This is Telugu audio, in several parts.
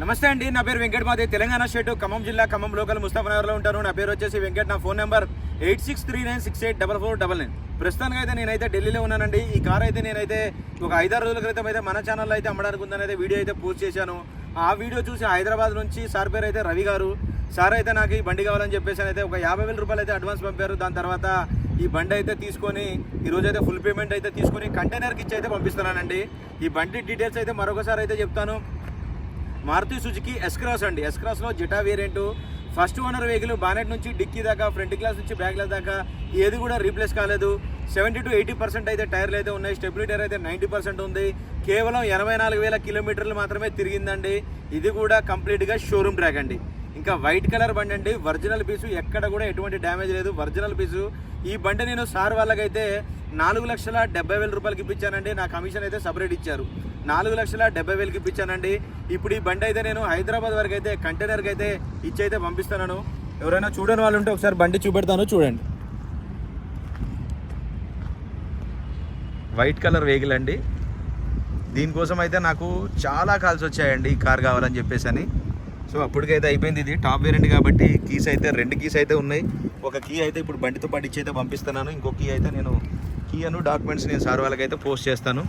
నమస్తే అండి నా పేరు వెంకట్ మాది తెలంగాణ స్టేట్ ఖమ్మం జిల్లా ఖమ్మం లోకల్ ముస్తాఫనగర్లో ఉంటాను. నా పేరు వచ్చేసి వెంకట్ నా phone number eight six three nine six eight double four double nine. ప్రస్తుతానికి అయితే నేనైతే ఢిల్లీలో ఉన్నానండి. ఈ కార్ అయితే నేనైతే ఒక ఐదారు రోజుల క్రితం అయితే మన ఛానల్లో అయితే అమ్మడానికి ఉందని అయితే వీడియో అయితే పోస్ట్ చేశాను. ఆ వీడియో చూసి హైదరాబాద్ నుంచి సార్ పేరు అయితే రవి గారు. సార్ అయితే నాకు ఈ బండి కావాలని చెప్పేసి అయితే ఒక యాభై వేల రూపాయలు అయితే అడ్వాన్స్ పంపారు. దాని తర్వాత ఈ బండి అయితే తీసుకొని ఈరోజు అయితే ఫుల్ పేమెంట్ అయితే తీసుకొని కంటైనర్కి ఇచ్చి అయితే పంపిస్తున్నానండి. ఈ బండి డీటెయిల్స్ అయితే మరొకసారి అయితే చెప్తాను. మారుతి సుజుకి ఎస్ క్రాస్ అండి. S క్రాస్లో Zeta variant first owner vehicle bonnet నుంచి డిక్కీ దాకా ఫ్రంట్ గ్లాస్ నుంచి బ్యాక్ గ్లాస్ దాకా ఏది కూడా రీప్లేస్ కాలేదు. సెవెంటీ టు ఎయిటీ పర్సెంట్ అయితే టైర్లు అయితే ఉన్నాయి. స్టెబిలిటీ టైర్ అయితే నైంటీ పర్సెంట్ ఉంది. కేవలం ఎనభై నాలుగు వేల కిలోమీటర్లు మాత్రమే తిరిగిందండి. ఇది కూడా కంప్లీట్గా షోరూమ్ ట్రాక్ అండి. ఇంకా వైట్ కలర్ బండి అండి. ఒరిజినల్ పీసు ఎక్కడ కూడా ఎటువంటి డ్యామేజ్ లేదు. Original piece. ఈ బండి నేను సార్ వాళ్ళకైతే నాలుగు లక్షల డెబ్బై వేల రూపాయలకి ఇప్పించానండి. నా కమిషన్ అయితే సపరేట్ ఇచ్చారు. నాలుగు లక్షల డెబ్బై వేలకి ఇప్పించానండి. ఇప్పుడు ఈ బండి అయితే నేను హైదరాబాద్ వరకు అయితే కంటైనర్కి అయితే ఇచ్చి అయితే పంపిస్తున్నాను. ఎవరైనా చూడని వాళ్ళు ఉంటే ఒకసారి బండి చూపెడతాను చూడండి. వైట్ కలర్ వెహికల్ అండి. దీనికోసం అయితే నాకు చాలా కాల్స్ వచ్చాయండి ఈ కార్ కావాలని చెప్పేసి అని సో అప్పటికైతే అయిపోయింది ఇది. టాప్ వేరియంట్ కాబట్టి కీస్ అయితే రెండు కీస్ అయితే ఉన్నాయి. ఒక కీ అయితే ఇప్పుడు బండితో పాటు ఇచ్చి అయితే పంపిస్తున్నాను. ఇంకో కీ అయితే నేను కీ అను డాక్యుమెంట్స్ నేను సార్ వాళ్ళకైతే పోస్ట్ చేస్తాను.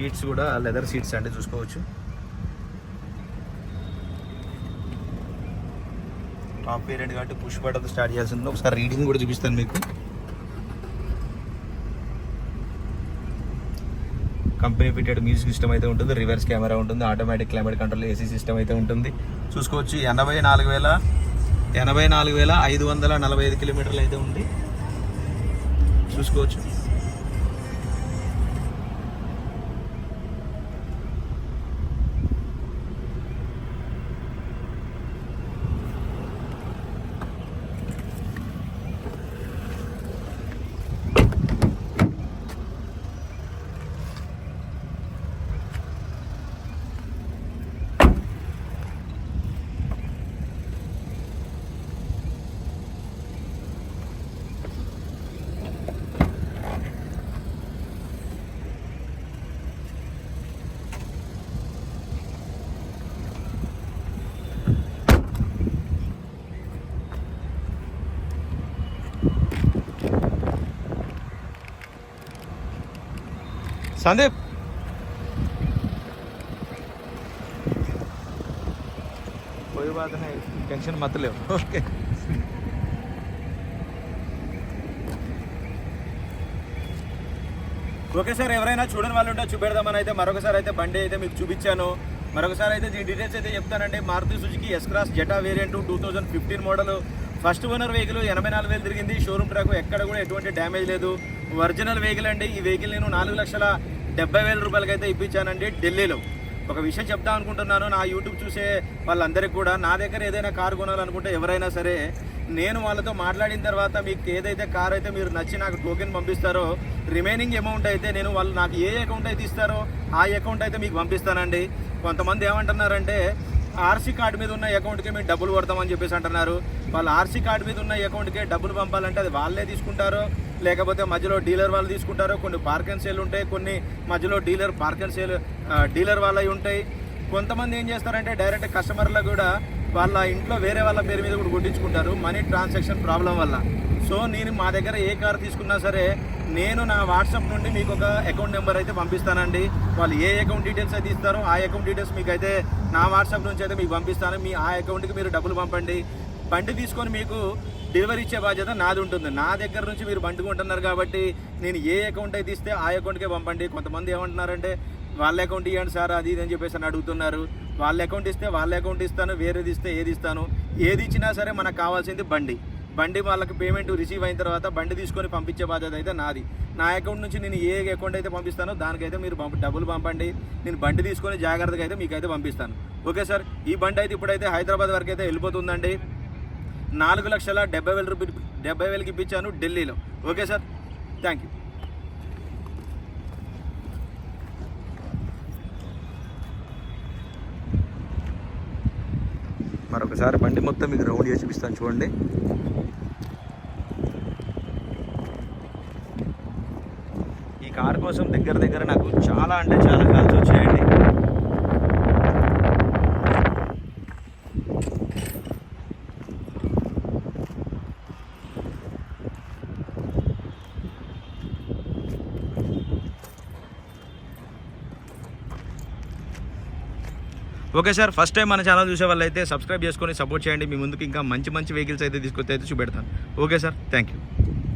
సీట్స్ కూడా లెదర్ సీట్స్ అంటే చూసుకోవచ్చు. టాప్ వేరియంట్ కాబట్టి పుష్ బటన్ స్టార్ట్ చేయాల్సింది. ఒకసారి రీడింగ్ కూడా చూపిస్తాను మీకు. కంపెనీ ఫిటెడ్ మ్యూజిక్ సిస్టమ్ అయితే ఉంటుంది రివర్స్ కెమెరా ఉంటుంది automatic climate control AC system అయితే ఉంటుంది. చూసుకోవచ్చు ఎనభై నాలుగు వేల ఎనభై నాలుగు వేల ఐదు వందల నలభై ఐదు కిలోమీటర్లు అయితే ఉంది. చూసుకోవచ్చు. సందీప్ कोई बात नहीं टेंशन मत लो ओके ఓకే సార్ ఎవరైనా చూడని వాళ్ళు ఉంటే చూపెడదామని అయితే మరొకసారి అయితే బండి అయితే మీకు చూపించాను మరొకసారి అయితే దీని డీటెయిల్స్ అయితే చెప్తానంటే Maruti Suzuki S cross Zeta variant two thousand fifteen model first owner vehicle ఎనభై నాలుగు వేలు తిరిగింది షోరూమ్ ట్రాక్ ఎక్కడ కూడా ఎటువంటి డ్యామేజ్ లేదు ఒరిజినల్ వెహికల్ అండి. ఈ వెహికల్ నేను నాలుగు లక్షల డెబ్బై వేల రూపాయలకి అయితే ఇప్పించానండి ఢిల్లీలో. ఒక విషయం చెప్దాం అనుకుంటున్నాను. నా యూట్యూబ్ చూసే వాళ్ళందరికీ కూడా. నా దగ్గర ఏదైనా కారు కొనాలనుకుంటే ఎవరైనా సరే నేను వాళ్ళతో మాట్లాడిన తర్వాత మీకు ఏదైతే కార్ అయితే మీరు నచ్చి నాకు టోకెన్ పంపిస్తారో రిమైనింగ్ అమౌంట్ అయితే నేను వాళ్ళు నాకు ఏ అకౌంట్ అయితే ఇస్తారో ఆ అకౌంట్ అయితే మీకు పంపిస్తానండి. కొంతమంది ఏమంటున్నారంటే ఆర్సీ కార్డు మీద ఉన్న అకౌంట్కి మేము డబ్బులు కొడతామని చెప్పేసి అంటున్నారు. వాళ్ళు ఆర్సీ కార్డు మీద ఉన్న అకౌంట్కే డబ్బులు పంపాలంటే అది వాళ్ళే తీసుకుంటారో లేకపోతే మధ్యలో డీలర్ వాళ్ళు తీసుకుంటారో కొన్ని పార్క్ అండ్ సేల్ ఉంటాయి కొన్ని మధ్యలో dealer park and sale dealer వాళ్ళవి ఉంటాయి. కొంతమంది ఏం చేస్తారంటే డైరెక్ట్ కస్టమర్లకు కూడా వాళ్ళ ఇంట్లో వేరే వాళ్ళ పేరు మీద కూడా గుడ్డించుకుంటారు మనీ ట్రాన్సాక్షన్ ప్రాబ్లం వల్ల. సో నేను మా దగ్గర ఏ కార్ తీసుకున్నా సరే నేను నా వాట్సాప్ నుండి మీకు ఒక అకౌంట్ నెంబర్ అయితే పంపిస్తానండి. వాళ్ళు ఏ అకౌంట్ డీటెయిల్స్ అయితే ఇస్తారో ఆ అకౌంట్ డీటెయిల్స్ మీకు అయితే నా వాట్సాప్ నుంచి అయితే మీకు పంపిస్తాను. మీ ఆ అకౌంట్కి మీరు డబ్బులు పంపండి. బండి తీసుకొని మీకు డెలివరీ ఇచ్చే బాధ్యత నాది ఉంటుంది. నా దగ్గర నుంచి మీరు బండి కొంటున్నారు కాబట్టి నేను ఏ అకౌంట్ అయితే ఇస్తే ఆ అకౌంట్కే పంపండి. కొంతమంది ఏమంటున్నారంటే వాళ్ళ అకౌంట్ ఇవ్వండి సార్ అది ఇది అని చెప్పేసి అని అడుగుతున్నారు. వాళ్ళ అకౌంట్ ఇస్తే వాళ్ళ అకౌంట్ ఇస్తాను వేరేది ఇస్తే ఏది ఇస్తాను? ఏది ఇచ్చినా సరే మనకు కావాల్సింది బండి. బండి వాళ్ళకి పేమెంట్ రిసీవ్ అయిన తర్వాత బండి తీసుకొని పంపించే బాధ్యత అయితే నాది. నా అకౌంట్ నుంచి నేను ఏ అకౌంట్ అయితే పంపిస్తానో దానికైతే మీరు పంప డబ్బులు పంపండి. నేను బండి తీసుకొని జాగ్రత్తగా అయితే మీకైతే పంపిస్తాను. Okay sir? ఈ బండి అయితే ఇప్పుడైతే హైదరాబాద్ వరకు అయితే వెళ్ళిపోతుందండి. నాలుగు లక్షల డెబ్బై వేల రూపాయలు డెబ్బై వేలకి ఇప్పించాను ఢిల్లీలో. Okay sir? థ్యాంక్ యూ ఒకసారి బండి మొత్తం మీకు రౌండ్ చేసి చూపిస్తాను చూడండి. ఈ కార్ కోసం దగ్గర దగ్గర నాకు చాలా అంటే చాలా కాల్స్ వచ్చాయండి. ఓకే సార్ ఫస్ట్ టైం మన ఛానల్ చూసే వాళ్ళైతే సబ్స్క్రైబ్ చేసుకొని సపోర్ట్ చేయండి. మీ ముందుకు ఇంకా మంచి మంచి వెహికల్స్ అయితే తీసుకొస్తే అయితే చూపెడతాను. Okay sir thank you